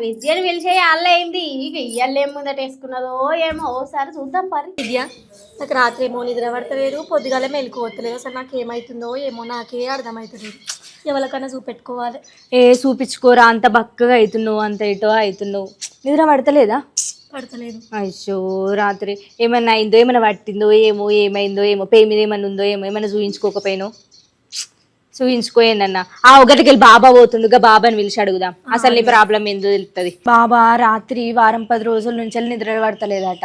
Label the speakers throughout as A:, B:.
A: విద్యను పిలిచే అల్లయింది ఇక ఇయ్యలేం ముందట వేసుకున్నదో ఏమో ఓసారి చూద్దాం పరి.
B: విద్య నాకు రాత్రి ఏమో నిద్ర పడతలేదు పొద్దుగాల మెలుకోవట్లేదు అసలు నాకు ఏమవుతుందో ఏమో నాకే అర్థమవుతలేదు ఎవరికైనా చూపెట్టుకోవాలి.
C: ఏ చూపించుకోరా అంత బక్కగా అవుతున్నావు అంత ఇటో అవుతున్నావు. నిద్ర పడతలేదా?
B: పడతలేదు.
C: అయ్యో రాత్రి ఏమన్నా అయిందో ఏమైనా పట్టిందో ఏమో ఏమైందో ఏమో పే మీద ఏమన్నా ఉందో ఏమో ఏమైనా చూయించుకోకపోయినో చూయించుకోయిందన్న ఆ ఒకటికి బాబా పోతుండగా బాబాని పిలిచి అడుగుదాం. అసలు నీ ప్రాబ్లం ఏందో తెలుస్తుంది బాబా రాత్రి వారం పది రోజుల నుంచి నిద్ర పడతలేదట.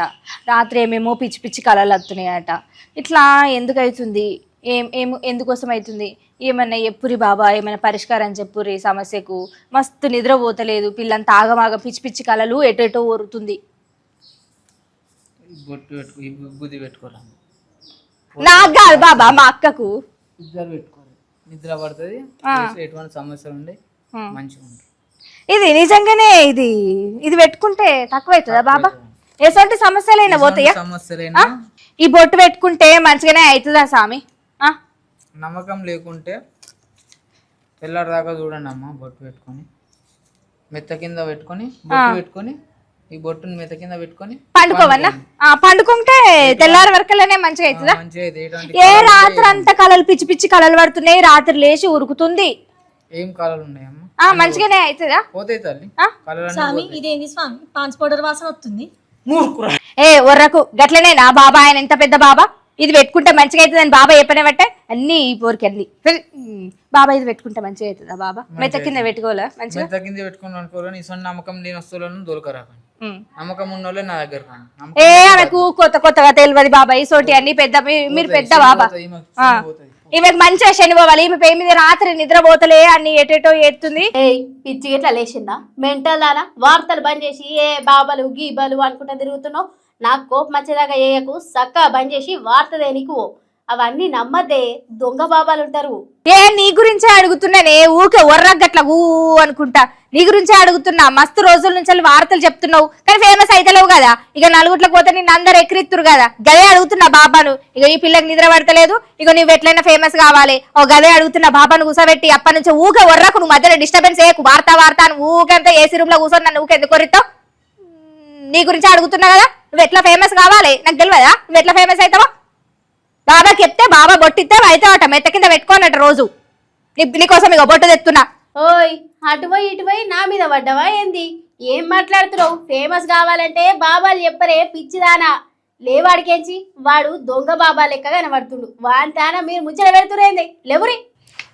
C: రాత్రి ఏమేమో పిచ్చి పిచ్చి కళలు వస్తున్నాయట ఇట్లా ఎందుకు అవుతుంది ఏం ఏం ఎందుకోసం అవుతుంది ఏమన్నా ఎప్పురి బాబా ఏమైనా పరిష్కారం చెప్పురి సమస్యకు? మస్తు నిద్ర పోతలేదు. పిల్లంతా ఆగమాగ పిచ్చి పిచ్చి కళలు ఎటు ఎటో ఊరుతుంది.
D: ఈ బొట్టు పెట్టుకో ఈ బుద్ధి పెట్టుకోరా.
C: నాకు కాదు బాబా మా అక్కకు.
D: ఇద్దరు పెట్టుకోరు నిద్ర పడుతుంది. ఎటువంటి సమస్యలు ఉండే మంచిగా ఉంటుంది.
C: ఇది నిజంగానే ఇది ఇది పెట్టుకుంటే తక్కువ అవుతుందా బాబా? ఎటువంటి సమస్యలైనా పోతాయా?
D: సమస్యలైనా?
C: ఈ బొట్టు పెట్టుకుంటే మంచిగానే అవుతుందా స్వామి?
D: నమ్మకం లేకుంటే తెల్లారి దాకా చూడండి అమ్మ బొట్టు పెట్టుకొని. మెత్త కింద పెట్టుకొని బొట్టు పెట్టుకొని ఈ బొట్టుని మెత్త కింద పెట్టుకొని
C: పండుకోవన్నా ఆ, పండుకుంటే తెల్లారి వరకల్లానే మంచిగా అవుతుందా
D: మంచిగా అయితే ఎటువంటి
C: ఏ రాత్రి అంతా కలలు పిచ్చి పిచ్చి కలలు పడుతున్నాయి రాత్రి లేచి ఉరుకుతుంది.
D: ఏం కళలు ఉన్నాయమ్మా
C: ఆ మంచిగానే అవుతుందా
D: పోతాయి తల్లి.
C: ఆ?
D: కళలు
B: స్వామి ఇదేంది స్వామి? పాన్స్ పౌడర్ వాసన వస్తుంది.
D: మూర్ఖురా.
C: ఏ ఒర్రకు గట్లనే నా బాబా ఆయన ఎంత పెద్ద బాబా? ఇది పెట్టుకుంటే మంచిగా అవుతుందని బాబా చెప్పనేబట్టే అన్ని ఈ పోరికి అన్ని. బాబా ఇది పెట్టుకుంటే మంచిగా అవుతుందా బాబా? మెత్త కింద పెట్టుకోవాలా మంచిగా?
D: మెత్త కింద పెట్టుకుని అనుకోరు నీ సొంత నమ్మకం లేని వస్తువులను దొరకరాకండి. నమ్మకం నా దగ్గర
C: ఏ ఆమెకు కొత్త కొత్తగా తెలియదు బాబాయ్ సోటి అన్ని పెద్ద మీ- మీరు పెద్ద బాబా. ఆ. ఈమెకు మంచిగా శని పోవాలి ఈమె పేరు మీద రాత్రి నిద్రపోతలే అన్ని ఎటేటో ఎత్తుంది.
A: ఏయ్ పిచ్చి గిట్లా లేచిందా? మెంటల్ దానా వార్తలు బంద్ చేసి ఏ బాబలు గీబలు అనుకుంటా తిరుగుతున్నావు? నాకు కోపం వచ్చేదాకా ఏయకు సక్క బంద్ చేసి వార్త దేనికి అవన్నీ నమ్మదే దొంగ బాబాలు ఉంటారు
C: ఏ నీ గురించే అడుగుతున్నానే ఊకే ఒర్రగట్ల ఊ అనుకుంటా. నీ గురించే అడుగుతున్నా మస్తు రోజుల నుంచి వార్తలు చెప్తున్నావు. కానీ ఫేమస్ అయితలేవు కదా. ఇక నలుగుట్లకు పోతే నిన్ను అందరు ఎక్కిరిత్తురు కదా. గదే అడుగుతున్నా బాబాను. ఇక ఈ పిల్లకి నిద్ర పడతలేదు. ఇక నువ్వు ఎట్లయినా ఫేమస్ కావాలి. ఓ గదే అడుగుతున్నా బాబాను కూసబెట్టి అప్పటి నుంచి ఊకే ఒర్రకు నువ్వు మధ్యలో డిస్టర్బెన్స్ చేయకు. వార్త వార్త అని ఊకంతా ఏసీ రూమ్లో కూర్చొని నన్ను ఊకెందుకు కొరిస్తావు నీ గురించి అడుగుతున్నా కదా. నువ్వు ఎట్లా ఫేమస్ కావాలి? నాకు తెలియదా నువ్వు ఎట్లా ఫేమస్ అవుతావా? బాబా బొట్టిస్తే అట మెత్త కింద పెట్టుకోనట రోజు. నీకోసం ఇక బొట్టు తెస్తున్నా
A: ఓయ్ అటువై ఇటువై నా మీద పడ్డవా ఏంది? ఏం మాట్లాడుతున్నావు? ఫేమస్ కావాలంటే బాబాలు చెప్పరే పిచ్చిదానా. లేవాడికేంచి? వాడు దొంగ బాబా లెక్క కనబడుతుండు. వాంతాన మీరు ముచ్చట పెడుతురేంది లేవురి.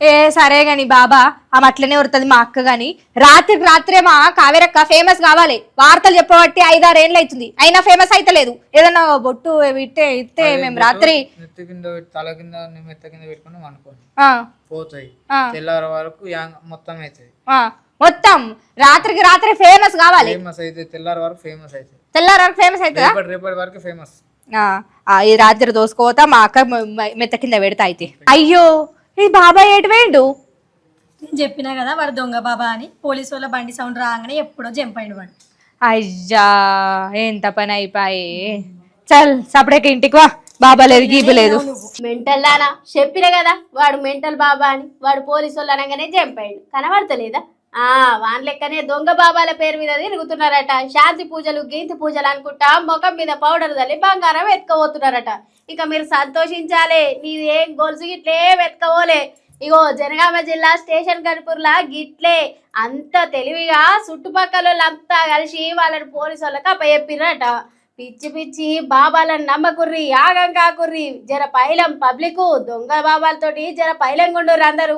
C: ఏ సరే గాని బాబా ఆమె అట్లనే ఉరుతుంది మా అక్క గాని. రాత్రికి రాత్రే మా కావేరక్క ఫేమస్ కావాలి. వార్తలు చెప్పబట్టి ఐదారేళ్ళు అవుతుంది అయినా ఫేమస్ అయితలేదు. ఏదన్నా బొట్టు ఇట్టే ఇస్తే మేము రాత్రి
D: నెత్తి కింద పెట్టి తల కింద నీ మెత్త కింద పెట్టుకుని అనుకోండి
C: ఆ,
D: పోతాయి.
C: ఆ,
D: తెల్లారి వరకు యాంగ్ మొత్తం
C: ఆ, మొత్తం రాత్రికి రాత్రే ఫేమస్ కావాలి.
D: ఫేమస్ అయితే తెల్లారి వరకు ఫేమస్
C: తెల్లారి వరకు ఫేమస్ అవుతుందా
D: రేపటి రేపటి వరకు ఫేమస్
C: ఆ, ఆ, ఈ రాత్రి దోసుకోతా మా అక్క మ- మ- మెత్త కింద పెడతా అయితే. అయ్యో! ఈ బాబాయ్ ఎటు వేయండు
B: నేను చెప్పినా కదా వాడు దొంగ బాబా అని. పోలీసు వాళ్ళ బండి సౌండ్ రాగానే ఎప్పుడో జంప్ అయిన వాడు.
C: అయ్యా ఎంత పని అయిపోయి. చల్ సపడేకి ఇంటికి వా. బాబా లేదు గీబు లేదు.
A: మెంటల్ దానా చెప్పిన కదా వాడు మెంటల్ బాబా అని. వాడు పోలీసు వాళ్ళు అనగానే చంపాడు కనబడతలేదా? ఆ వాన్ లెక్కనే దొంగ బాబాల పేరు మీద తిరుగుతున్నారట. శాంతి పూజలు గీంతి పూజలు అనుకుంటా ముఖం మీద పౌడర్ తల్లి బంగారం ఎత్తుకోబోతున్నారట ఇక మీరు సంతోషించాలి. నీదేం గొలుసు గిట్లే వెతకవోలే ఇగో జనగామ జిల్లా స్టేషన్ కనుపూర్లా గిట్లే. అంత తెలివిగా చుట్టుపక్కల వాళ్ళంతా కలిసి వాళ్ళని పోలీసు వాళ్ళకి అప్పచెప్పిరట పిచ్చి పిచ్చి బాబాలను నమ్మకుర్రి యాగం కాకుర్రి. జర పైలం పబ్లిక్ దొంగ బాబాలతోటి జర పైలం గుండుర్రు అందరూ.